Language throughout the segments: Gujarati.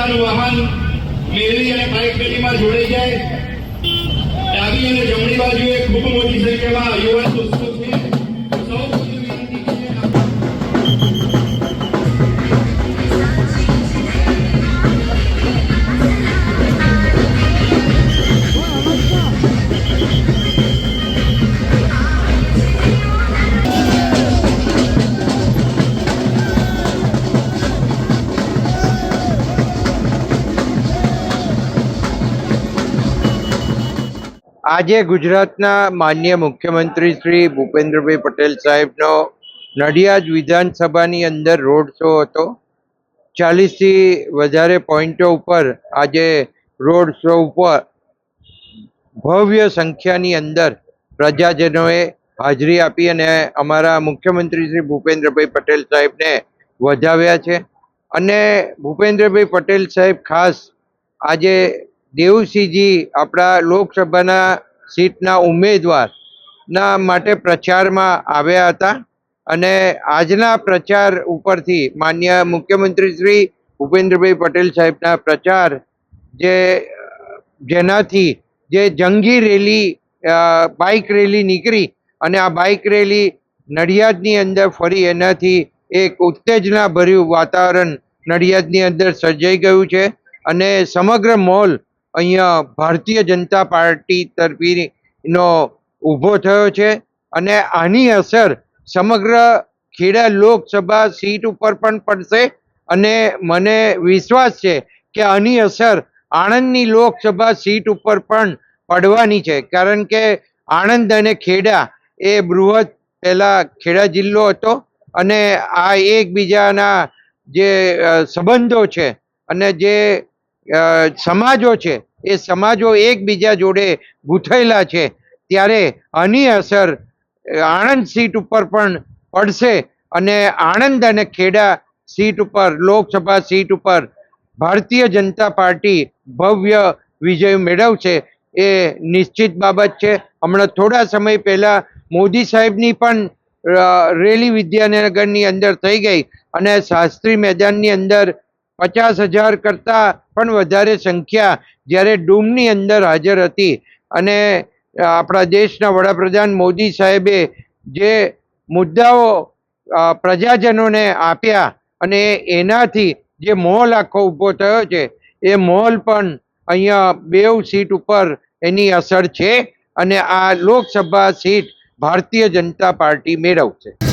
પોતાનું વાહન મેળવી અને બાઇક રેલીમાં જોડાઈ જાય. ડાબી અને જમણી બાજુએ ખૂબ મોટી સંખ્યામાં યુવા આજે ગુજરાતના માન્ય મુખ્યમંત્રી શ્રી ભૂપેન્દ્રભાઈ પટેલ સાહેબનો નડિયાદ વિધાનસભાની અંદર રોડ શો હતો. ચાલીસથી વધારે પોઈન્ટો ઉપર આજે રોડ શો ઉપર ભવ્ય સંખ્યાની અંદર પ્રજાજનોએ હાજરી આપી અને અમારા મુખ્યમંત્રી શ્રી ભૂપેન્દ્રભાઈ પટેલ સાહેબને વધાવ્યા છે. અને ભૂપેન્દ્રભાઈ પટેલ સાહેબ ખાસ આજે દેવસિંહજી આપણા લોકસભાના સીટના ઉમેદવારના માટે પ્રચારમાં આવ્યા હતા અને આજના પ્રચાર ઉપરથી માન્ય મુખ્યમંત્રી શ્રી ભૂપેન્દ્રભાઈ પટેલ સાહેબના પ્રચાર જે, જેનાથી જે જંગી રેલી બાઇક રેલી નીકળી અને આ બાઇક રેલી નડિયાદની અંદર ફરી એનાથી એક ઉત્તેજના ભર્યું વાતાવરણ નડિયાદની અંદર સર્જાઈ ગયું છે અને સમગ્ર મોલ અહીંયા ભારતીય જનતા પાર્ટી તરફીનો ઊભો થયો છે અને આની અસર સમગ્ર ખેડા લોકસભા સીટ ઉપર પણ પડશે અને મને વિશ્વાસ છે કે આની અસર આણંદની લોકસભા સીટ ઉપર પણ પડવાની છે. કારણ કે આણંદ અને ખેડા એ બૃહદ પહેલા ખેડા જિલ્લો હતો અને આ એકબીજાના જે સંબંધો છે અને જે સમાજો છે. એ સમાજો એકબીજા જોડે ગૂંથાયેલા છે. ત્યારે આની અસર આણંદ સીટ ઉપર પણ પડશે અને આણંદ અને ખેડા સીટ ઉપર, લોકસભા સીટ ઉપર ભારતીય જનતા પાર્ટી ભવ્ય વિજય મેળવશે એ નિશ્ચિત બાબત છે. હમણાં થોડા સમય પહેલાં મોદી સાહેબની પણ રેલી વિદ્યાનગરની અંદર થઈ ગઈ અને શાસ્ત્રી મેદાનની અંદર પચાસ હજાર કરતાં પણ વધારે સંખ્યા જ્યારે ડૂમની અંદર હાજર હતી. અને આપણા દેશના વડાપ્રધાન મોદી સાહેબે જે મુદ્દાઓ પ્રજાજનોને આપ્યા અને એનાથી જે મોલ આખો ઊભો થયો છે, એ મોલ પણ અહીંયા બેવ સીટ ઉપર એની અસર છે અને આ લોકસભા સીટ ભારતીય જનતા પાર્ટી મેળવશે.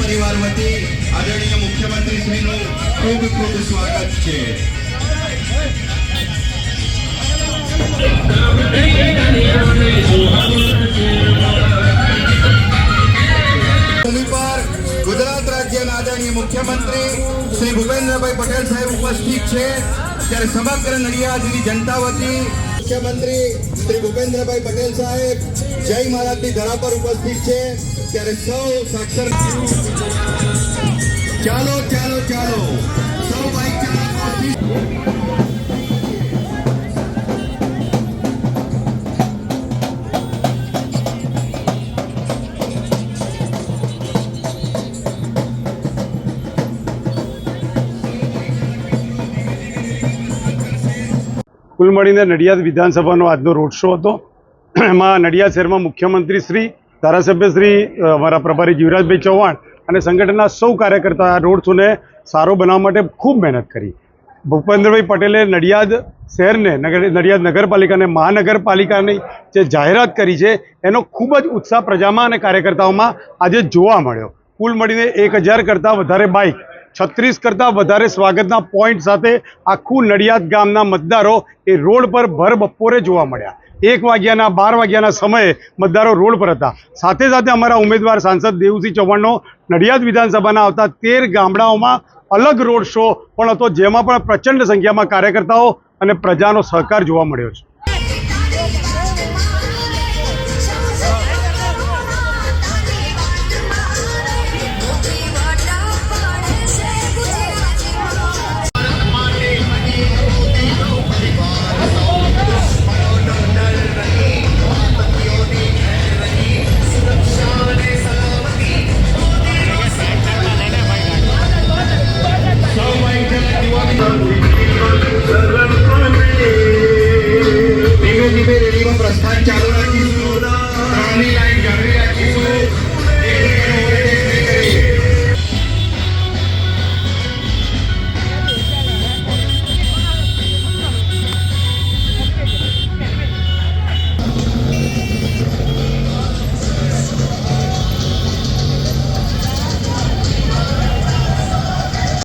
પરિવાર વતી આદરણીય મુખ્યમંત્રી શ્રીનું ખૂબ ખૂબ સ્વાગત છે. રાજ્યના આદરણીય મુખ્યમંત્રી શ્રી ભૂપેન્દ્રભાઈ પટેલ સાહેબ ઉપસ્થિત છે. ત્યારે સમગ્ર નડિયાદની જનતા વતી મુખ્યમંત્રી શ્રી ભૂપેન્દ્રભાઈ પટેલ સાહેબ જય મહારાજની ધરા પર ઉપસ્થિત છે. ત્યારે સૌ સાક્ષર ચાલો ચાલો ચાલો. સૌ બાઇક ચાલકો કુલ મળીને નડિયાદ વિધાનસભાનો આજનો રોડ શો હતો. એમાં નડિયાદ શહેરમાં મુખ્યમંત્રી શ્રી, ધારાસભ્ય શ્રી અમારા પ્રભારી જીવરાજભાઈ ચૌહાણ અને સંગઠનના સૌ કાર્યકર્તા આ રોડ શોને સારો બનાવવા માટે ખૂબ મહેનત કરી. ભૂપેન્દ્રભાઈ પટેલે નડિયાદ શહેરને, નગર, નડિયાદ નગરપાલિકાને, મહાનગરપાલિકાની જે જાહેરાત કરી છે, એનો ખૂબ જ ઉત્સાહ પ્રજામાં અને કાર્યકર્તાઓમાં આજે જોવા મળ્યો. કુલ મળીને એક હજાર કરતાં વધારે બાઇક છત્રીસ કરતાં વધારે સ્વાગતના પોઈન્ટ સાથે આખું નડિયાદ ગામના મતદારો એ રોડ પર ભર બપોરે જોવા મળ્યા. એક વાગ્યાના, બાર વાગ્યાના સમયે મતદારો રોડ પર હતા. સાથે સાથે અમારા ઉમેદવાર સાંસદ દેવસિંહ ચૌહાણનો નડિયાદ વિધાનસભાના આવતા તેર ગામડાઓમાં અલગ રોડ શો પણ હતો, જેમાં પણ પ્રચંડ સંખ્યામાં કાર્યકર્તાઓ અને પ્રજાનો સહકાર જોવા મળ્યો છે. પ્રસ્થાન ચાલુ